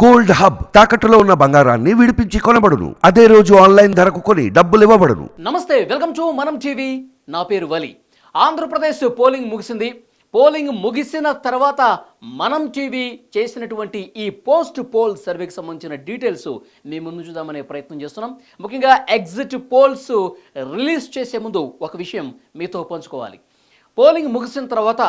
Gold hub తాకట్టులో ఉన్న బంగారాన్ని విడిపించి కొనబడును. అదే రోజు ఆన్లైన్ ధరకు కొని డబ్బులు ఇవ్వబడును. నమస్తే వెల్కమ్ టు మనం టీవీ. నా పేరు వలి. ఆంధ్రప్రదేశ్ పోలింగ్ ముగిసింది. పోలింగ్ ముగిసిన తర్వాత మనం టీవీ చేసినటువంటి ఈ పోస్ట్ పోల్ సర్వేకి సంబంధించిన డీటెయిల్స్ మీ ముందు చూద్దామనే ప్రయత్నం చేస్తున్నాం. ముఖ్యంగా ఎగ్జిట్ పోల్స్ రిలీజ్ చేసే ముందు ఒక విషయం మీతో పంచుకోవాలి. పోలింగ్ ముగిసిన తర్వాత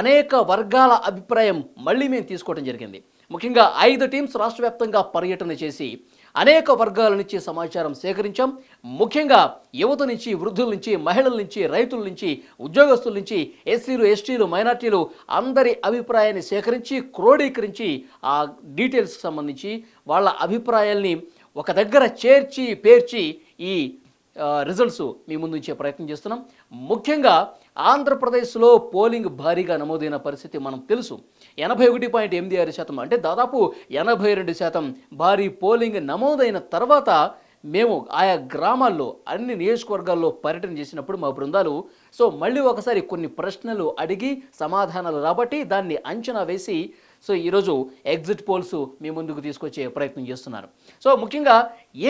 అనేక వర్గాల అభిప్రాయం మళ్ళీ మేము తీసుకోవడం జరిగింది. ముఖ్యంగా ఐదు టీమ్స్ రాష్ట్ర వ్యాప్తంగా పర్యటన చేసి అనేక వర్గాల నుంచి సమాచారం సేకరించాం. ముఖ్యంగా యువత నుంచి వృద్ధుల నుంచి మహిళల నుంచి రైతుల నుంచి ఉద్యోగస్తుల నుంచి ఎస్సీలు ఎస్టీలు మైనార్టీలు అందరి అభిప్రాయాన్ని సేకరించి క్రోడీకరించి ఆ డీటెయిల్స్కి సంబంధించి వాళ్ళ అభిప్రాయాల్ని ఒక దగ్గర చేర్చి పేర్చి ఈ రిజల్ట్స్ మీ ముందుంచే ప్రయత్నం చేస్తున్నాం. ముఖ్యంగా ఆంధ్రప్రదేశ్లో పోలింగ్ భారీగా నమోదైన పరిస్థితి మనం తెలుసు. ఎనభై ఒకటి పాయింట్ ఎనిమిది ఆరు శాతం. అంటే దాదాపు ఎనభై రెండు శాతం భారీ పోలింగ్ నమోదైన తర్వాత మేము ఆయా గ్రామాల్లో అన్ని నియోజకవర్గాల్లో పర్యటన చేసినప్పుడు మా బృందాలు సో మళ్ళీ ఒకసారి కొన్ని ప్రశ్నలు అడిగి సమాధానాలు రాబట్టి దాన్ని అంచనా వేసి సో ఈరోజు ఎగ్జిట్ పోల్స్ మీ ముందుకు తీసుకొచ్చే ప్రయత్నం చేస్తున్నారు. సో ముఖ్యంగా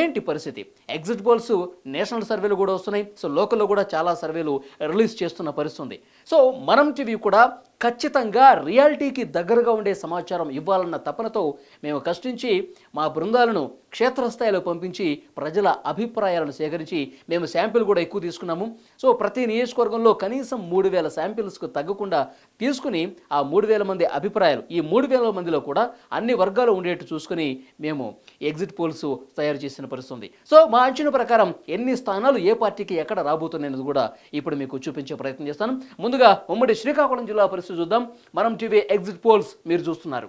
ఏంటి పరిస్థితి? ఎగ్జిట్ పోల్స్ నేషనల్ సర్వేలు కూడా వస్తున్నాయి. సో లోకల్లో కూడా చాలా సర్వేలు రిలీజ్ చేస్తున్న పరిస్థితి ఉంది. సో మనం టీవీ కూడా ఖచ్చితంగా రియాలిటీకి దగ్గరగా ఉండే సమాచారం ఇవ్వాలన్న తపనతో మేము కష్టించి మా బృందాలను క్షేత్రస్థాయిలో పంపించి ప్రజల అభిప్రాయాలను సేకరించి మేము శాంపిల్ కూడా ఎక్కువ తీసుకున్నాము. సో ప్రతి నియోజకవర్గంలో కనీసం మూడు వేల శాంపిల్స్కు తగ్గకుండా తీసుకుని ఆ మూడు వేల మంది అభిప్రాయాలు ఈ మూడు వేల మందిలో కూడా అన్ని వర్గాలు ఉండేట్టు చూసుకుని మేము ఎగ్జిట్ పోల్స్ తయారు చేసిన సో మా అంచనా ప్రకారం ఎన్ని స్థానాలు ఏ పార్టీకి ఎక్కడ రాబోతున్నాయనేది కూడా ఇప్పుడు మీకు చూపించే ప్రయత్నం చేస్తాను. ముందుగా ఉమ్మడి శ్రీకాకుళం జిల్లా పరిస్థితి చూద్దాం. మనం టీవీ ఎగ్జిట్ పోల్స్ మీరు చూస్తున్నారు.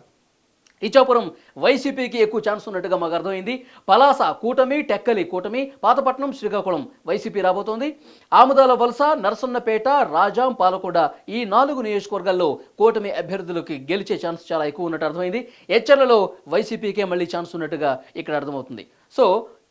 ఇచ్చాపురం వైసీపీకి ఎక్కువ ఛాన్స్ ఉన్నట్టుగా మాకు అర్థమైంది. పలాస కూటమి టెక్కలి కూటమి పాతపట్నం శ్రీకాకుళం వైసీపీ రాబోతోంది. ఆముదాల వలస నరసన్నపేట రాజాం పాలకొండ ఈ నాలుగు నియోజకవర్గాల్లో కూటమి అభ్యర్థులకి గెలిచే ఛాన్స్ చాలా ఎక్కువ ఉన్నట్టు అర్థమైంది. హెచ్చర్లలో వైసీపీకే మళ్ళీ ఛాన్స్ ఉన్నట్టుగా ఇక్కడ అర్థమవుతుంది. సో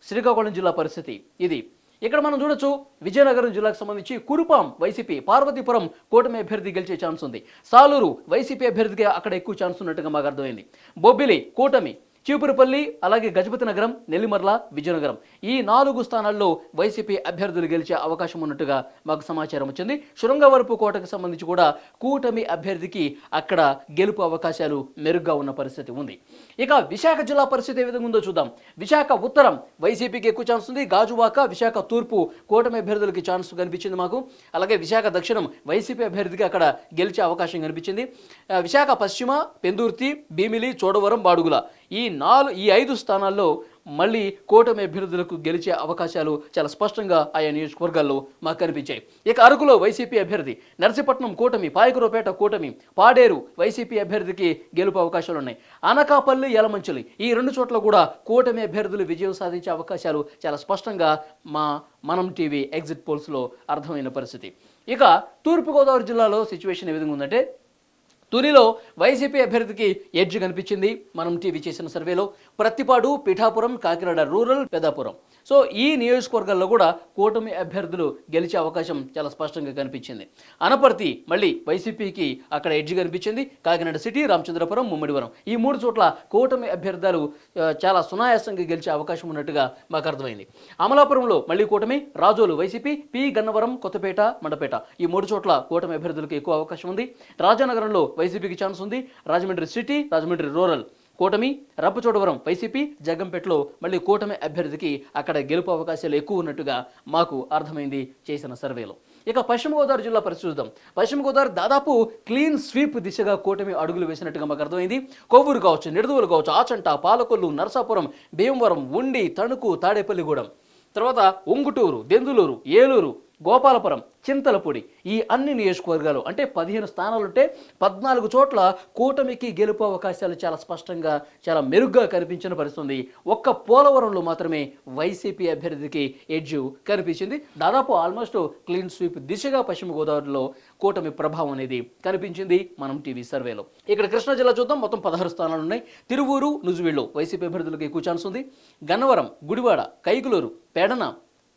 శ్రీకాకుళం జిల్లా పరిస్థితి ఇది. ఇక్కడ మనం చూడొచ్చు విజయనగరం జిల్లాకు సంబంధించి కురుపాం వైసీపీ పార్వతీపురం కూటమి అభ్యర్థి గెలిచే ఛాన్స్ ఉంది. సాలూరు వైసీపీ అభ్యర్థికి అక్కడ ఎక్కువ ఛాన్స్ ఉన్నట్టుగా మాకు అర్థమైంది. బొబ్బిలి కూటమి చీపురుపల్లి అలాగే గజపతి నగరం నెల్లిమర్ల విజయనగరం. ఈ నాలుగు స్థానాల్లో వైసీపీ అభ్యర్థులు గెలిచే అవకాశం ఉన్నట్టుగా మాకు సమాచారం వచ్చింది. శృంగవరపు కోటకు సంబంధించి కూడా కూటమి అభ్యర్థికి అక్కడ గెలుపు అవకాశాలు మెరుగ్గా ఉన్న పరిస్థితి ఉంది. ఇక విశాఖ జిల్లా పరిస్థితి ఏ విధంగా ఉందో చూద్దాం. విశాఖ ఉత్తరం వైసీపీకి ఎక్కువ ఛాన్స్ ఉంది. గాజువాక విశాఖ తూర్పు కూటమి అభ్యర్థులకి ఛాన్స్ కనిపించింది మాకు. అలాగే విశాఖ దక్షిణం వైసీపీ అభ్యర్థికి అక్కడ గెలిచే అవకాశం కనిపించింది. విశాఖ పశ్చిమ పెందుర్తి భీమిలి చోడవరం బాడుగుల. ఈ నాలుగు ఈ ఐదు స్థానాల్లో మళ్ళీ కూటమి అభ్యర్థులకు గెలిచే అవకాశాలు చాలా స్పష్టంగా ఆయా నియోజకవర్గాల్లో మాకు కనిపించాయి. ఇక అరకులో వైసీపీ అభ్యర్థి నర్సీపట్నం కూటమి పాయకురపేట కూటమి పాడేరు వైసీపీ అభ్యర్థికి గెలుపు అవకాశాలు ఉన్నాయి. అనకాపల్లి యలమంచులి ఈ రెండు చోట్ల కూడా కూటమి అభ్యర్థులు విజయం సాధించే అవకాశాలు చాలా స్పష్టంగా మా మనం టీవీ ఎగ్జిట్ పోల్స్లో అర్థమైన పరిస్థితి. ఇక తూర్పుగోదావరి జిల్లాలో సిచ్యువేషన్ ఏ విధంగా ఉందంటే తునిలో వైసీపీ అభ్యర్థికి ఎడ్జ్ కనిపించింది. మనం టీవీ చేసిన సర్వేలో ప్రత్తిపాడు పిఠాపురం కాకినాడ రూరల్ పెదాపురం. సో ఈ నియోజకవర్గాల్లో కూడా కూటమి అభ్యర్థులు గెలిచే అవకాశం చాలా స్పష్టంగా కనిపించింది. అనపర్తి మళ్ళీ వైసీపీకి అక్కడ ఎడ్జ్ కనిపించింది కాకినాడ సిటీ రామచంద్రపురం ముమ్మడివరం. ఈ మూడు చోట్ల కూటమి అభ్యర్థులు చాలా సునాయాసంగా గెలిచే అవకాశం ఉన్నట్టుగా మాకు అర్థమైంది. అమలాపురంలో మళ్ళీ కూటమి రాజోలు వైసీపీ పి. గన్నవరం కొత్తపేట మండపేట. ఈ మూడు చోట్ల కూటమి అభ్యర్థులకు ఎక్కువ అవకాశం ఉంది. రాజానగరంలో వైసీపీకి ఛాన్స్ ఉంది. Rajahmundry city Rajahmundry rural. కూటమి రప్పచోడవరం వైసీపీ జగ్గంపేటలో మళ్ళీ కూటమి అభ్యర్థికి అక్కడ గెలుపు అవకాశాలు ఎక్కువ ఉన్నట్టుగా మాకు అర్థమైంది చేసిన సర్వేలో. ఇక పశ్చిమ గోదావరి జిల్లా పరిస్థితి చూద్దాం. పశ్చిమ గోదావరి దాదాపు క్లీన్ స్వీప్ దిశగా కూటమి అడుగులు వేసినట్టుగా మాకు అర్థమైంది. కొవ్వూరు కావచ్చు నిడదవులు కావచ్చు ఆచంట పాలకొల్లు నరసాపురం భీమవరం ఉండి తణుకు తాడేపల్లిగూడెం. తర్వాత ఉంగుటూరు దెందులూరు ఏలూరు గోపాలపురం చింతలపూడి ఈ అన్ని నియోజకవర్గాలు అంటే పదిహేను స్థానాలు ఉంటే పద్నాలుగు చోట్ల కూటమికి గెలుపు అవకాశాలు చాలా స్పష్టంగా చాలా మెరుగ్గా కనిపించిన పరిస్థితుంది. ఒక్క పోలవరంలో మాత్రమే వైసీపీ అభ్యర్థికి ఎడ్జు కనిపించింది. దాదాపు ఆల్మోస్ట్ క్లీన్ స్వీప్ దిశగా పశ్చిమ గోదావరిలో కూటమి ప్రభావం అనేది కనిపించింది మనం టీవీ సర్వేలో. ఇక్కడ కృష్ణా జిల్లా చూద్దాం. మొత్తం పదహారు స్థానాలు ఉన్నాయి తిరువూరు నుజువీళ్ళు వైసీపీ అభ్యర్థులకు ఎక్కువ ఛాన్స్ ఉంది. గన్నవరం గుడివాడ కైకులూరు పెడన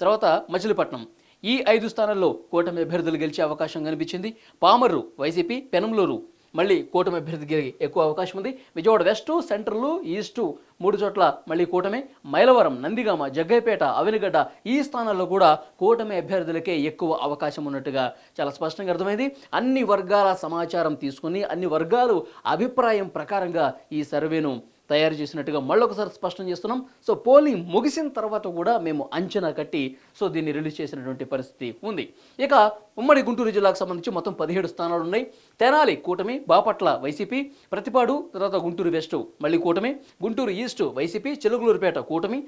తర్వాత మచిలీపట్నం. ఈ ఐదు స్థానాల్లో కూటమి అభ్యర్థులు గెలిచే అవకాశం కనిపించింది. పామర్రు వైసీపీ పెనంలూరు. మళ్ళీ కూటమి అభ్యర్థికి ఎక్కువ అవకాశం ఉంది. విజయవాడ వెస్ట్ సెంట్రల్ ఈస్టు మూడు చోట్ల మళ్ళీ కూటమి. మైలవరం నందిగామ జగ్గైపేట అవినిగడ్డ ఈ స్థానాల్లో కూడా కూటమి అభ్యర్థులకే ఎక్కువ అవకాశం ఉన్నట్టుగా చాలా స్పష్టంగా అర్థమైంది. అన్ని వర్గాల సమాచారం తీసుకుని అన్ని వర్గాలు అభిప్రాయం ప్రకారంగా ఈ సర్వేను తయారు చేసినట్టుగా మళ్ళొకసారి స్పష్టం చేస్తున్నాం. సో పోలింగ్ ముగిసిన తర్వాత కూడా మేము అంచనా కట్టి సో దీన్ని రిలీజ్ చేసినటువంటి పరిస్థితి ఉంది. ఇక ఉమ్మడి గుంటూరు జిల్లాకు సంబంధించి మొత్తం పదిహేడు స్థానాలు ఉన్నాయి. తెనాలి కూటమి బాపట్ల వైసీపీ ప్రతిపాడు తర్వాత గుంటూరు వెస్ట్ మళ్ళీ కూటమి గుంటూరు ఈస్ట్ వైసీపీ చిలుగులూరుపేట కూటమి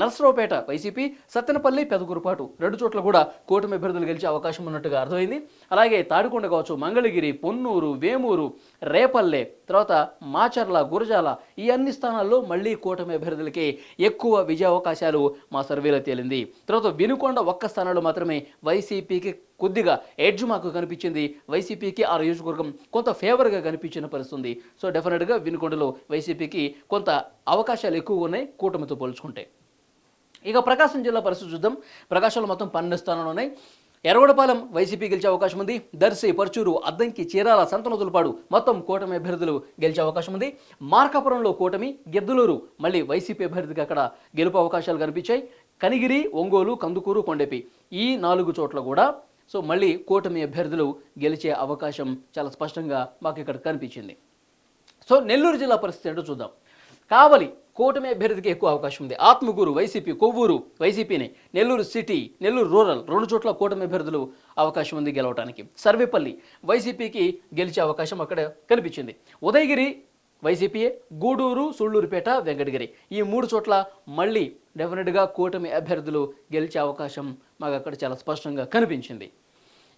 నర్సరావుపేట వైసీపీ సత్తెనపల్లి పెదగురుపాటు రెండు చోట్ల కూడా కూటమి అభ్యర్థులు గెలిచే అవకాశం ఉన్నట్టుగా అర్థమైంది. అలాగే తాడికొండ కావచ్చు మంగళగిరి పొన్నూరు వేమూరు రేపల్లె తర్వాత మాచర్ల గురజాల ఈ అన్ని స్థానాల్లో మళ్ళీ కూటమి అభ్యర్థులకి ఎక్కువ విజయ అవకాశాలు మా సర్వేలో తేలింది. తర్వాత వినుకొండ ఒక్క స్థానంలో మాత్రమే వైసీపీకి కొద్దిగా ఎడ్జ్ మాకు కనిపించింది. వైసీపీకి ఆ నియోజకవర్గం కొంత ఫేవర్గా కనిపించిన పరిస్థితుంది. సో డెఫినెట్గా వినుకొండలో వైసీపీకి కొంత అవకాశాలు ఎక్కువ ఉన్నాయి కూటమితో పోల్చుకుంటే. ఇక ప్రకాశం జిల్లా పరిస్థితి చూద్దాం. ప్రకాశంలో మొత్తం పన్నెండు స్థానాలు ఉన్నాయి. ఎర్రగొడపాలెం వైసీపీ గెలిచే అవకాశం ఉంది. దర్శి పర్చూరు అద్దంకి చీరాల సంతనదులపాడు మొత్తం కూటమి అభ్యర్థులు గెలిచే అవకాశం ఉంది. మార్కాపురంలో కూటమి గిద్దలూరు మళ్ళీ వైసీపీ అభ్యర్థికి అక్కడ గెలుపు అవకాశాలు కనిపించాయి. కనిగిరి ఒంగోలు కందుకూరు కొండెపి ఈ నాలుగు చోట్ల కూడా సో మళ్ళీ కూటమి అభ్యర్థులు గెలిచే అవకాశం చాలా స్పష్టంగా మాకు ఇక్కడ కనిపించింది. సో నెల్లూరు జిల్లా పరిస్థితి ఏంటో చూద్దాం. కావలి కూటమి అభ్యర్థికి ఎక్కువ అవకాశం ఉంది. ఆత్మకూరు వైసీపీ కొవ్వూరు వైసీపీని నెల్లూరు సిటీ నెల్లూరు రూరల్ రెండు చోట్ల కూటమి అభ్యర్థులు అవకాశం ఉంది గెలవడానికి సర్వేపల్లి వైసీపీకి గెలిచే అవకాశం అక్కడ కనిపించింది. ఉదయగిరి వైసీపీ గూడూరు సుళ్ళూరుపేట వెంకటగిరి. ఈ మూడు చోట్ల మళ్ళీ డెఫినెట్గా కూటమి అభ్యర్థులు గెలిచే అవకాశం మాకు అక్కడ చాలా స్పష్టంగా కనిపించింది.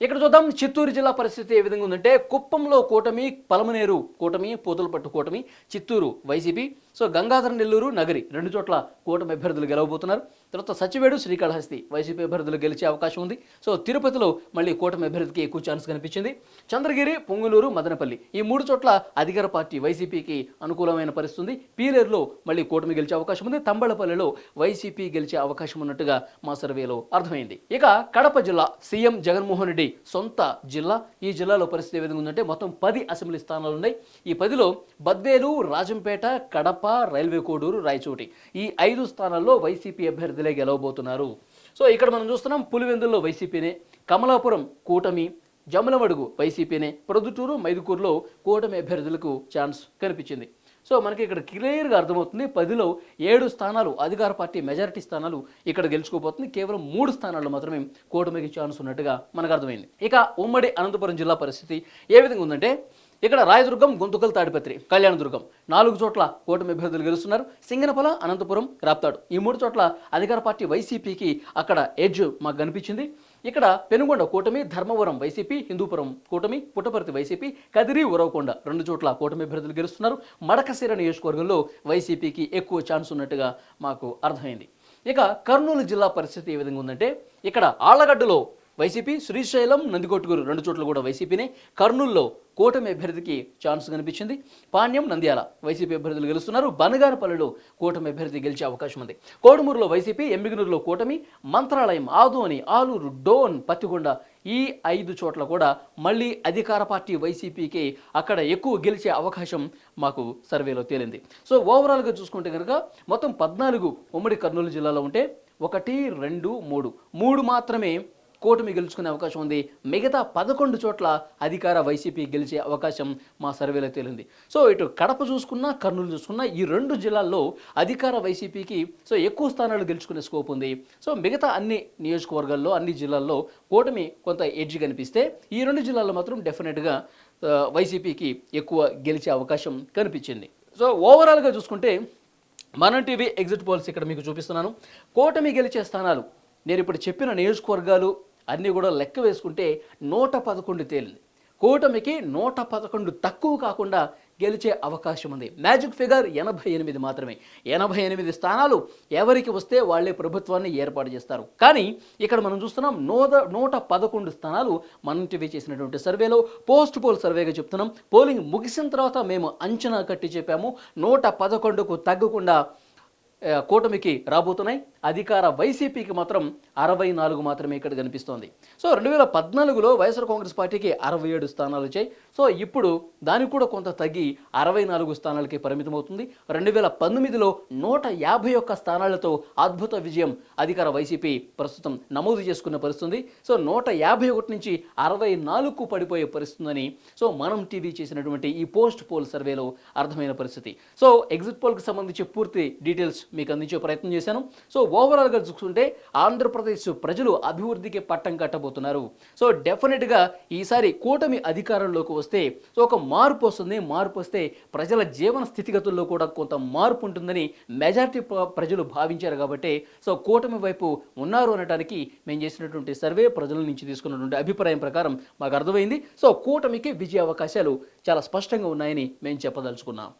ఇక్కడ చూద్దాం చిత్తూరు జిల్లా పరిస్థితి ఏ విధంగా ఉందంటే కుప్పంలో కూటమి పలమనేరు కూటమి పోతులపట్టు కూటమి చిత్తూరు వైసీపీ సో గంగాధర నెల్లూరు నగరి రెండు చోట్ల కూటమి అభ్యర్థులు గెలవబోతున్నారు. తర్వాత సచివేడు శ్రీకాళహస్తి వైసీపీ అభ్యర్థులు గెలిచే అవకాశం ఉంది. సో తిరుపతిలో మళ్ళీ కూటమి అభ్యర్థికి ఎక్కువ ఛాన్స్ కనిపించింది. చంద్రగిరి పొంగులూరు మదనపల్లి ఈ మూడు చోట్ల అధికార పార్టీ వైసీపీకి అనుకూలమైన పరిస్థితి ఉంది. పీలేరులో మళ్ళీ కూటమి గెలిచే అవకాశం ఉంది. తంబళపల్లిలో వైసీపీ గెలిచే అవకాశం ఉన్నట్టుగా మా సర్వేలో అర్థమైంది. ఇక కడప జిల్లా సీఎం జగన్మోహన్ రెడ్డి సొంత జిల్లా. ఈ జిల్లాలో పరిస్థితి ఏ విధంగా ఉందంటే మొత్తం పది అసెంబ్లీ స్థానాలు ఉన్నాయి. ఈ పదిలో బద్వేలు రాజంపేట కడప రైల్వే కోడూరు రాయచోటి. ఈ ఐదు స్థానాల్లో వైసీపీ అభ్యర్థులే గెలవబోతున్నారు. సో ఇక్కడ మనం చూస్తున్నాం పులివెందుల్లో వైసీపీనే కమలాపురం కూటమి జమలమడుగు వైసీపీనే ప్రొద్దుటూరు మైదుకూరులో కూటమి అభ్యర్థులకు ఛాన్స్ కనిపించింది. సో మనకి ఇక్కడ క్లియర్గా అర్థమవుతుంది. పదిలో ఏడు స్థానాలు అధికార పార్టీ మెజారిటీ స్థానాలు ఇక్కడ గెలుచుకోబోతుంది. కేవలం మూడు స్థానాల్లో మాత్రమే కూటమికి ఛాన్స్ ఉన్నట్టుగా మనకు అర్థమైంది. ఇక ఉమ్మడి అనంతపురం జిల్లా పరిస్థితి ఏ విధంగా ఉందంటే ఇక్కడ రాయదుర్గం గుంతుకల్ తాడిపత్రి కళ్యాణదుర్గం నాలుగు చోట్ల కూటమి అభ్యర్థులు గెలుస్తున్నారు. సింగనపల అనంతపురం రాప్తాడు ఈ మూడు చోట్ల అధికార పార్టీ వైసీపీకి అక్కడ ఎడ్జ్ మాకు కనిపించింది. ఇక్కడ పెనుగొండ కూటమి ధర్మవరం వైసీపీ హిందూపురం కూటమి పుట్టపర్తి వైసీపీ కదిరి ఉరవకొండ రెండు చోట్ల కూటమి అభ్యర్థులు గెలుస్తున్నారు. మడకశిర నియోజకవర్గంలో వైసీపీకి ఎక్కువ ఛాన్స్ ఉన్నట్టుగా మాకు అర్థమైంది. ఇక కర్నూలు జిల్లా పరిస్థితి ఏ విధంగా ఉందంటే ఇక్కడ ఆళ్ళగడ్డలో వైసీపీ శ్రీశైలం నందికొట్టుకూరు రెండు చోట్ల కూడా వైసీపీనే. కర్నూలులో కూటమి అభ్యర్థికి ఛాన్స్ కనిపించింది. పాణ్యం నంద్యాల వైసీపీ అభ్యర్థులు గెలుస్తున్నారు. బనగానపల్లిలో కూటమి అభ్యర్థి గెలిచే అవకాశం ఉంది. కోడుమూరులో వైసీపీ ఎమ్మిగనూరులో కూటమి మంత్రాలయం ఆదోని ఆలూరు డోన్ పత్తికొండ ఈ ఐదు చోట్ల కూడా మళ్ళీ అధికార పార్టీ వైసీపీకి అక్కడ ఎక్కువ గెలిచే అవకాశం మాకు సర్వేలో తేలింది. సో ఓవరాల్గా చూసుకుంటే కనుక మొత్తం పద్నాలుగు ఉమ్మడి కర్నూలు జిల్లాలో ఉంటే ఒకటి రెండు మూడు మూడు మాత్రమే కూటమి గెలుచుకునే అవకాశం ఉంది. మిగతా పదకొండు చోట్ల అధికార వైసీపీ గెలిచే అవకాశం మా సర్వేలో తేలింది. సో ఇటు కడప చూసుకున్నా కర్నూలు చూసుకున్నా ఈ రెండు జిల్లాల్లో అధికార వైసీపీకి సో ఎక్కువ స్థానాలు గెలుచుకునే స్కోప్ ఉంది. సో మిగతా అన్ని నియోజకవర్గాల్లో అన్ని జిల్లాల్లో కూటమి కొంత ఎడ్జ్ కనిపిస్తే ఈ రెండు జిల్లాల్లో మాత్రం డెఫినెట్గా వైసీపీకి ఎక్కువ గెలిచే అవకాశం కనిపించింది. సో ఓవరాల్గా చూసుకుంటే మనం టీవీ ఎగ్జిట్ పోల్స్ ఇక్కడ మీకు చూపిస్తున్నాను. కూటమి గెలిచే స్థానాలు నేను ఇప్పుడు చెప్పిన నియోజకవర్గాలు అన్నీ కూడా లెక్క వేసుకుంటే నూట పదకొండు తేలింది. కూటమికి నూట పదకొండు తక్కువ కాకుండా గెలిచే అవకాశం ఉంది. మ్యాజిక్ ఫిగర్ ఎనభై ఎనిమిది మాత్రమే. ఎనభై ఎనిమిది స్థానాలు ఎవరికి వస్తే వాళ్ళే ప్రభుత్వాన్ని ఏర్పాటు చేస్తారు. కానీ ఇక్కడ మనం చూస్తున్నాం నూట నూట పదకొండు స్థానాలు మనంటివి చేసినటువంటి సర్వేలో పోస్ట్ పోల్ సర్వేగా చెప్తున్నాం. పోలింగ్ ముగిసిన తర్వాత మేము అంచనా కట్టి చెప్పాము. నూట పదకొండుకు తగ్గకుండా కూటమికి రాబోతున్నాయి. అధికార వైసీపీకి మాత్రం అరవై నాలుగు మాత్రమే ఇక్కడ కనిపిస్తోంది. సో రెండు వేల పద్నాలుగులో వైఎస్ఆర్ కాంగ్రెస్ పార్టీకి అరవై ఏడు స్థానాలు వచ్చాయి. సో ఇప్పుడు దానికి కూడా కొంత తగ్గి అరవై నాలుగు స్థానాలకి పరిమితం అవుతుంది రెండు వేల పంతొమ్మిదిలో నూట యాభై ఒక్క స్థానాలతో అద్భుత విజయం అధికార వైసీపీ ప్రస్తుతం నమోదు చేసుకున్న పరిస్థితుంది. సో నూట యాభై ఒకటి నుంచి అరవై నాలుగుకు పడిపోయే పరిస్థితుందని సో మనం టీవీ చేసినటువంటి ఈ పోస్ట్ పోల్ సర్వేలో అర్థమైన పరిస్థితి. సో ఎగ్జిట్ పోల్కి సంబంధించి పూర్తి డీటెయిల్స్ మీకు అందించే ప్రయత్నం చేశాను. సో ఓవరాల్గా చూసుకుంటే ఆంధ్రప్రదేశ్ ప్రజలు అభివృద్ధికి పట్టం కట్టబోతున్నారు. సో డెఫినెట్గా ఈసారి కూటమి అధికారంలోకి వస్తే సో ఒక మార్పు వస్తుంది. మార్పు వస్తే ప్రజల జీవన స్థితిగతుల్లో కూడా కొంత మార్పు ఉంటుందని మెజారిటీ ప్ర- ప్రజలు భావించారు కాబట్టి సో కూటమి వైపు ఉన్నారు అనడానికి మేము చేసినటువంటి సర్వే ప్రజల నుంచి తీసుకున్నటువంటి అభిప్రాయం ప్రకారం మాకు అర్థమైంది. సో కూటమికి విజయ అవకాశాలు చాలా స్పష్టంగా ఉన్నాయని మేము చెప్పదలుచుకున్నాం.